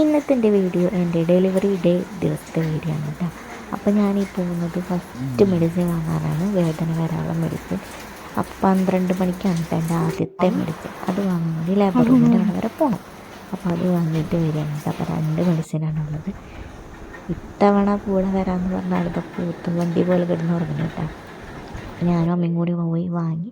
ഇന്നത്തെ എന്റെ വീഡിയോ എന്റെ ഡെലിവറി ഡേ ദിവസത്തെ വീഡിയോ ആണ് കേട്ടോ. അപ്പോൾ ഞാൻ ഈ പോകുന്നത് ഫസ്റ്റ് മെഡിസിൻ വാങ്ങാനാണ് വേദന വരാനുള്ള മെഡിസിൻ അപ്പോൾ പന്ത്രണ്ട് മണിക്കാണ് കേട്ടോ എന്റെ ആദ്യത്തെ മെഡിസിൻ അത് വാങ്ങി ലേബർ റൂമിന്റെ അവിടെ വരെ പോകണം അപ്പോൾ അത് വാങ്ങിയിട്ട് വരികയാണ് കേട്ടോ. അപ്പോൾ രണ്ട് മെഡിസിനാണുള്ളത് ഇത്തവണ കൂടെ വരാമെന്ന് പറഞ്ഞാൽ അടുത്ത പൂത്തും വണ്ടി പോലെ കിടന്ന് ഉറങ്ങുന്നു കേട്ടോ. ഞാനും അമ്മയും കൂടി പോയി വാങ്ങി.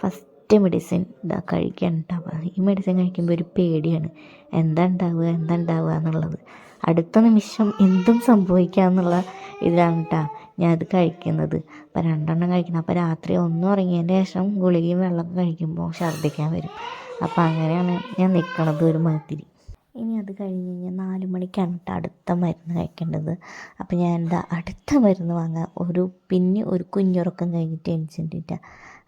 ഫസ്റ്റ് മെഡിസിൻ ഇതാ കഴിക്കാൻ ഉണ്ടാവുക. ഈ മെഡിസിൻ കഴിക്കുമ്പോൾ ഒരു പേടിയാണ്. എന്താ ഉണ്ടാവുക എന്താ ഉണ്ടാവുക എന്നുള്ളത്. അടുത്ത നിമിഷം എന്തും സംഭവിക്കാം എന്നുള്ള ഇതിലാണ് കേട്ടോ ഞാൻ അത് കഴിക്കുന്നത്. അപ്പോൾ രണ്ടെണ്ണം കഴിക്കണം. അപ്പോൾ രാത്രി ഒന്നും ഉറങ്ങിയതിന്റെ ശേഷം ഗുളികയും വെള്ളം കഴിക്കുമ്പോൾ ഛർദ്ദിക്കാൻ വരും. അപ്പോൾ അങ്ങനെയാണ് ഞാൻ നിൽക്കണത് ഒരു മാതിരി. ഇനി അത് കഴിഞ്ഞ് കഴിഞ്ഞാൽ നാല് മണിക്കാണ് കേട്ടോ അടുത്ത മരുന്ന് കഴിക്കേണ്ടത്. അപ്പോൾ ഞാൻ എന്താ അടുത്ത മരുന്ന് വാങ്ങാൻ ഒരു പിന്നെ ഒരു കുഞ്ഞുറക്കം കഴിഞ്ഞിട്ട് എണിച്ചിട്ടിട്ട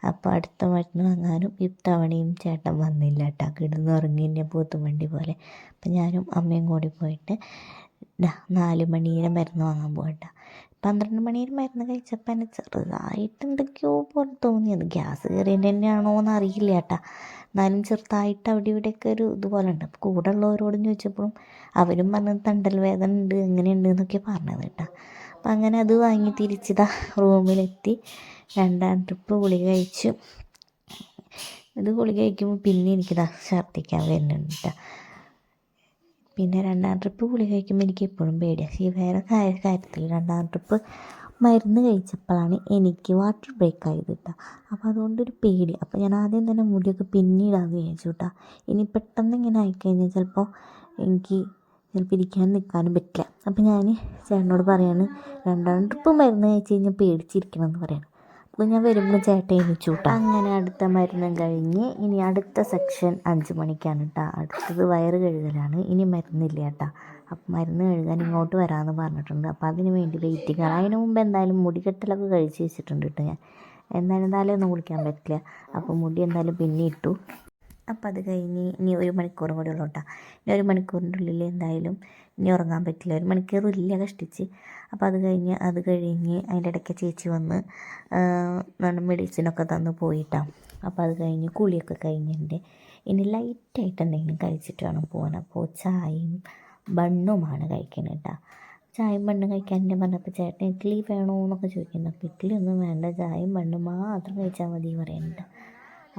അപ്പോൾ അടുത്ത മരുന്ന് വാങ്ങാനും ഇത്തവണയും ചേട്ടൻ വന്നില്ല കേട്ടോ കിടന്ന് എന്നെ പോത്തുവണ്ടി പോലെ. അപ്പം ഞാനും അമ്മയും കൂടി പോയിട്ട് നാല് മണിയുടെ മരുന്ന് വാങ്ങാൻ പോകട്ടോ പന്ത്രണ്ട് മണിയിൽ മരുന്ന് കഴിച്ചപ്പോൾ എന്നെ ചെറുതായിട്ട് എന്തൊക്കെയോ പോലെ തോന്നിയത് ഗ്യാസ് കയറിയതിന്റെ തന്നെയാണോ എന്ന് അറിയില്ല കേട്ടാ എന്നാലും ചെറുതായിട്ട് അവിടെ ഇവിടെയൊക്കെ ഒരു ഇതുപോലെ ഉണ്ട്. അപ്പോൾ കൂടെ ഉള്ളവരോടും ചോദിച്ചപ്പോഴും അവരും പറഞ്ഞത് തണ്ടൽ വേദന ഉണ്ട് എങ്ങനെയുണ്ട് എന്നൊക്കെ പറഞ്ഞത് കേട്ടോ അങ്ങനെ അത് വാങ്ങി തിരിച്ചതാ റൂമിലെത്തി. രണ്ടാം ട്രിപ്പ് ഗുളിക കഴിച്ചു. ഇത് ഗുളിക കഴിക്കുമ്പോൾ പിന്നെ എനിക്കിതാ ഛർദ്ദിക്കാൻ വരുന്നുണ്ട് കേട്ടോ പിന്നെ രണ്ടാം ട്രിപ്പ് ഗുളിക കഴിക്കുമ്പോൾ എനിക്ക് എപ്പോഴും പേടിയാണ് ഈ വേറെ കാര്യം കാര്യത്തിൽ രണ്ടാം ട്രിപ്പ് മരുന്ന് കഴിച്ചപ്പോഴാണ് എനിക്ക് വാട്ടർ ബ്രേക്ക് ആയത് കേട്ടോ അപ്പോൾ അതുകൊണ്ടൊരു പേടി. അപ്പോൾ ഞാൻ ആദ്യം തന്നെ മുടിയൊക്കെ പിന്നീടാന്ന് വിചാരിച്ചു കേട്ടോ ഇനി പെട്ടെന്ന് ഇങ്ങനെ ആയിക്കഴിഞ്ഞാൽ ചിലപ്പോൾ എനിക്ക് ചിലപ്പോൾ ഇരിക്കാൻ നിൽക്കാനും പറ്റില്ല. അപ്പോൾ ഞാൻ ചേട്ടനോട് പറയാണ് രണ്ടാം ട്രിപ്പ് മരുന്ന് കഴിച്ച് കഴിഞ്ഞാൽ പേടിച്ചിരിക്കണം എന്ന് പറയണം. അപ്പോൾ ഞാൻ വരുമ്പോൾ ചേട്ടൻ എണിച്ചു കേട്ടോ അങ്ങനെ അടുത്ത മരുന്നും കഴിഞ്ഞ് ഇനി അടുത്ത സെക്ഷൻ അഞ്ച് മണിക്കാണ് കേട്ടോ അടുത്തത് വയറ് കഴുകലാണ്. ഇനി മരുന്നില്ല കേട്ടോ അപ്പം മരുന്ന് കഴുകാൻ ഇങ്ങോട്ട് വരാമെന്ന് പറഞ്ഞിട്ടുണ്ട്. അപ്പോൾ അതിന് വേണ്ടി വെയിറ്റിംഗ് ആണ് അതിന് മുമ്പ് എന്തായാലും മുടി കെട്ടലൊക്കെ കഴിച്ച് വെച്ചിട്ടുണ്ട് കേട്ടോ ഞാൻ. എന്തായാലും എന്തായാലും ഒന്നും കുളിക്കാൻ പറ്റില്ല. അപ്പോൾ മുടി എന്തായാലും പിന്നെ ഇട്ടു. അപ്പോൾ അത് കഴിഞ്ഞ് ഇനി ഒരു മണിക്കൂറും കൂടി ഉള്ളൂ കേട്ടോ ഇനി ഒരു മണിക്കൂറിന്റെ ഉള്ളിൽ എന്തായാലും ഇനി ഉറങ്ങാൻ പറ്റില്ല. ഒരു മണിക്കൂർ ഇല്ല കഷ്ടിച്ച്. അപ്പോൾ അത് കഴിഞ്ഞ് അത് കഴിഞ്ഞ് അതിന്റെ ഇടയ്ക്ക് ചേച്ചി വന്ന് മെഡിസിനൊക്കെ തന്ന് പോയിട്ടാണ് അപ്പോൾ അത് കഴിഞ്ഞ് കുളിയൊക്കെ കഴിഞ്ഞിട്ടുണ്ട് ഇനി ലൈറ്റായിട്ട് എന്തെങ്കിലും കഴിച്ചിട്ട് വേണം പോകാൻ അപ്പോൾ ചായയും ബണ്ണുമാണ് കഴിക്കുന്നത് കേട്ടോ ചായയും ബണ്ണും കഴിക്കാൻ ഞാൻ പറഞ്ഞപ്പോൾ ചേട്ടൻ ഇഡ്ഡലി വേണോ എന്നൊക്കെ ചോദിക്കുന്നു അപ്പോൾ ഇഡ്ഡലി ഒന്നും വേണ്ട ചായയും ബണ്ണും മാത്രം കഴിച്ചാൽ മതി പറയുന്നുണ്ട്.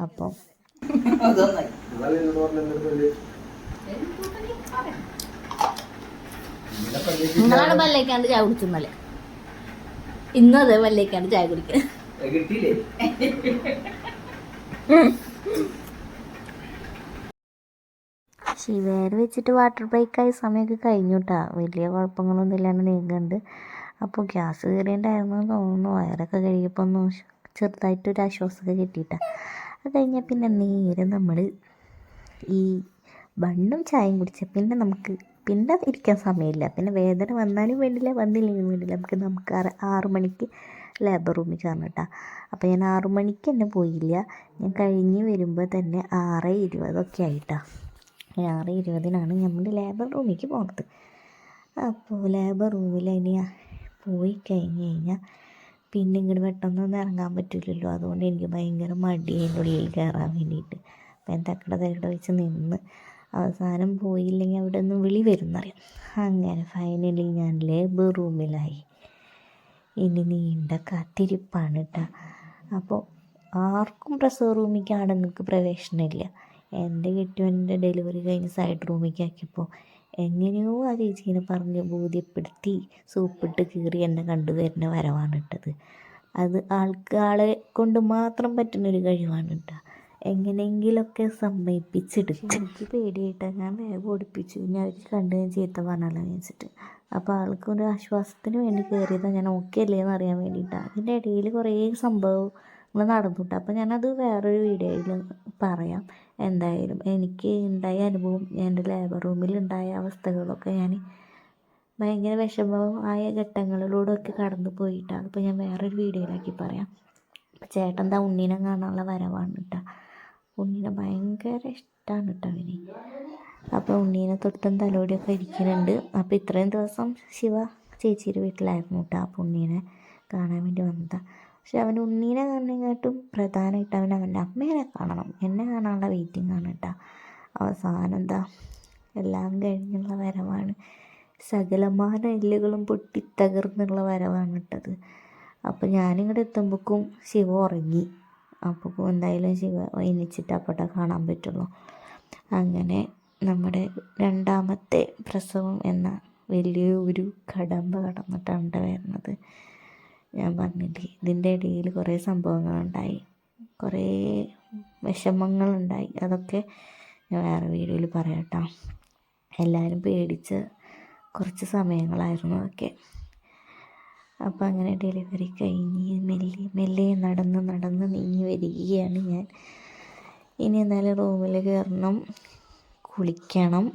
അപ്പോൾ നിങ്ങളാണ് പല്ലേക്കാണ്ട് ചായ കുടിച്ചെന്നല്ലേ ഇന്നും അതെ പല്ലേക്കാണ്ട് ചായ കിട്ടിയില്ലേ? ശിവേര് വെച്ചിട്ട് വാട്ടർ ബ്രേക്കായ സമയമൊക്കെ കഴിഞ്ഞു കേട്ടോ വലിയ കുഴപ്പങ്ങളൊന്നും ഇല്ലാണ്ട് നീങ്ങുന്നുണ്ട് അപ്പോൾ ഗ്യാസ് കയറിയിട്ടുണ്ടായിരുന്നു എന്ന് തോന്നുന്നു. വയറൊക്കെ കഴിയപ്പോൾ ഒന്ന് ചെറുതായിട്ടൊരു ആശ്വാസമൊക്കെ കിട്ടിയിട്ടാ. അത് കഴിഞ്ഞാൽ പിന്നെ നേരെ നമ്മൾ ഈ ബണ്ണും ചായയും കുടിച്ച പിന്നെ നമുക്ക് പിന്നെ ഇരിക്കാൻ സമയമില്ല. പിന്നെ വേദന വന്നാലും വേണ്ടില്ല വന്നില്ലെങ്കിലും വേണ്ടില്ല. നമുക്ക് നമുക്ക് ആറ് ആറ് മണിക്ക് ലേബർ റൂമിൽ കയറണം കേട്ടോ അപ്പോൾ ഞാൻ ആറ് മണിക്ക് തന്നെ പോയില്ല. ഞാൻ കഴിഞ്ഞ് വരുമ്പോൾ തന്നെ ആറ് ഇരുപതൊക്കെ ആയിട്ടാ ആറ് ഇരുപതിനാണ് നമ്മൾ ലേബർ റൂമിലേക്ക് പോകുന്നത് അപ്പോൾ ലേബർ റൂമിൽ ഇനി പോയി കഴിഞ്ഞ് കഴിഞ്ഞാൽ പിന്നെ ഇങ്ങോട്ട് പെട്ടെന്നൊന്നും ഇറങ്ങാൻ പറ്റില്ലല്ലോ അതുകൊണ്ട് എനിക്ക് ഭയങ്കര മടി അതിന്റെ ഉള്ളിൽ കയറാൻ വേണ്ടിയിട്ട് അപ്പോൾ ഞാൻ തക്കട തക്കട വെച്ച് നിന്ന് അവസാനം പോയില്ലെങ്കിൽ അവിടെ നിന്ന് വിളി വരുന്നറിയാം? അങ്ങനെ ഫൈനലി ഞാൻ ലേബർ റൂമിലായി ഇനി നീണ്ട കാത്തിരിപ്പാണ് കേട്ടോ അപ്പോൾ ആർക്കും പ്രസവ റൂമിലേക്ക് ആണുങ്ങൾക്ക് പ്രവേശനമില്ല. എന്റെ കെട്ടിയവന്റെ ഡെലിവറി കഴിഞ്ഞ് സൈഡ് റൂമിലേക്ക് ആക്കിയപ്പോൾ എങ്ങനെയോ ആ ചേച്ചീനെ പറഞ്ഞ് ബോധ്യപ്പെടുത്തി സൂപ്പിട്ട് കീറി എന്നെ കണ്ടു തരുന്ന വരവാണ് ഇട്ടത്. അത് ആൾക്ക് ആളെ കൊണ്ട് മാത്രം പറ്റുന്നൊരു കഴിവാണ് കേട്ടോ എങ്ങനെയെങ്കിലൊക്കെ സമ്മതിപ്പിച്ചെടുക്കും എനിക്ക് പേടിയായിട്ടാണ് ഞാൻ വേഗം ഓടിപ്പിച്ചു. ഞാൻ അവർക്ക് കണ്ടു ഞാൻ ചീത്ത പറഞ്ഞല്ലോ വെച്ചിട്ട്. അപ്പോൾ ആൾക്ക് ഒരു ആശ്വാസത്തിന് വേണ്ടി കയറിയതാണ് ഞാൻ ഓക്കെ അല്ലേ എന്ന് അറിയാൻ വേണ്ടിയിട്ടാണ് അതിന്റെ ഇടയിൽ കുറേ സംഭവങ്ങൾ നടന്നിട്ട് അപ്പോൾ ഞാനത് വേറൊരു വീഡിയോയിൽ പറയാം. എന്തായാലും എനിക്ക് ഉണ്ടായ അനുഭവം എന്റെ ലേബർ റൂമിൽ ഉണ്ടായ അവസ്ഥകളൊക്കെ ഞാൻ ഭയങ്കര വിഷമമായ ഘട്ടങ്ങളിലൂടെയൊക്കെ കടന്നു പോയിട്ടാണ്. അപ്പോൾ ഞാൻ വേറൊരു വീഡിയോയിലാക്കി പറയാം. ചേട്ടൻ എന്താ ഉണ്ണീനെ കാണാനുള്ള വരവാണ് കേട്ടോ. ഉണ്ണീനെ ഭയങ്കര ഇഷ്ടമാണ് കേട്ടോ അവന്. അപ്പോൾ ഉണ്ണീനെ തൊട്ടും തലോടിയൊക്കെ ഇരിക്കുന്നുണ്ട്. അപ്പോൾ ഇത്രയും ദിവസം ശിവ ചേച്ചിയുടെ വീട്ടിലായിരുന്നു കേട്ടോ. അപ്പോൾ ഉണ്ണീനെ കാണാൻ വേണ്ടി വന്നതാണ് പക്ഷെ അവൻ ഉണ്ണീനെ കാണുന്നതിനെക്കാട്ടും പ്രധാനമായിട്ട് അവൻ അവന്റെ അമ്മേനെ കാണണം. എന്നെ കാണാനുള്ള വെയിറ്റിംഗ് ആണ് കേട്ടോ അവസാനം എന്താ? എല്ലാം കഴിഞ്ഞുള്ള വരവാണ്. സകലമാന എല്ലുകളും പൊട്ടിത്തകർന്നുള്ള വരവാണ് ഇട്ടത്. അപ്പോൾ ഞാനിങ്ങോട്ട് എത്തുമ്പോഴേക്കും ശിവ ഉറങ്ങി. അപ്പോൾ എന്തായാലും ശിവ ഒന്നിച്ചിട്ട് അപ്പോട്ടെ കാണാൻ പറ്റുള്ളൂ. അങ്ങനെ നമ്മുടെ രണ്ടാമത്തെ പ്രസവം എന്ന വലിയൊരു കടമ്പ കടന്നിട്ടാണ് വരുന്നത്. ഞാൻ പറഞ്ഞില്ലേ ഇതിന്റെ ഇടയിൽ കുറേ സംഭവങ്ങളുണ്ടായി. കുറേ വിഷമങ്ങളുണ്ടായി. അതൊക്കെ ഞാൻ വേറെ വീഡിയോയിൽ പറയാം കേട്ടോ എല്ലാവരും പേടിച്ച് കുറച്ച് സമയങ്ങളായിരുന്നു അതൊക്കെ. അപ്പോൾ അങ്ങനെ ഡെലിവറി കഴിഞ്ഞ് മെല്ലെ മെല്ലെ നടന്ന് നടന്ന് നീങ്ങി വരികയാണ് ഞാൻ. ഇനി എന്തായാലും റൂമിൽ കയറണം കുളിക്കണം.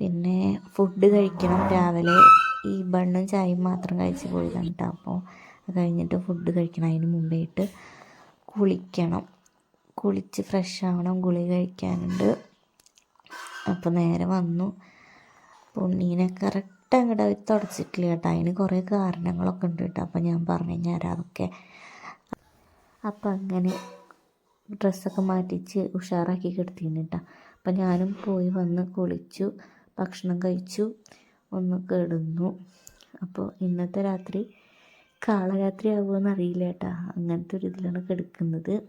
പിന്നെ ഫുഡ് കഴിക്കണം രാവിലെ. ഈ ബണ്ണും ചായയും മാത്രം കഴിച്ച് പോയതാണ് കേട്ടോ അപ്പോൾ കഴിഞ്ഞിട്ട് ഫുഡ് കഴിക്കണം. അതിന് മുമ്പായിട്ട് കുളിക്കണം. കുളിച്ച് ഫ്രഷ് ആവണം. ഗുളി കഴിക്കാനുണ്ട്. അപ്പോൾ നേരെ വന്നു. പൊണ്ണീനെ കറക്റ്റ് അങ്ങോട്ട് അവർ തുടച്ചിട്ടില്ല കേട്ടോ അതിന് കുറേ കാരണങ്ങളൊക്കെ ഉണ്ട് കേട്ടോ അപ്പോൾ ഞാൻ പറഞ്ഞു കഴിഞ്ഞാൽ അതൊക്കെ അപ്പം അങ്ങനെ ഡ്രസ്സൊക്കെ മാറ്റിച്ച് ഉഷാറാക്കി കിടത്തിന് കേട്ടോ അപ്പം ഞാനും പോയി വന്ന് കുളിച്ചു. ഭക്ഷണം കഴിച്ചു. ഒന്ന് കിടന്നു. അപ്പോൾ ഇന്നത്തെ രാത്രി കാളരാത്രി ആവുമോ എന്നറിയില്ല കേട്ടോ. അങ്ങനത്തെ ഒരു ഇതിലാണ് കിടക്കുന്നത്.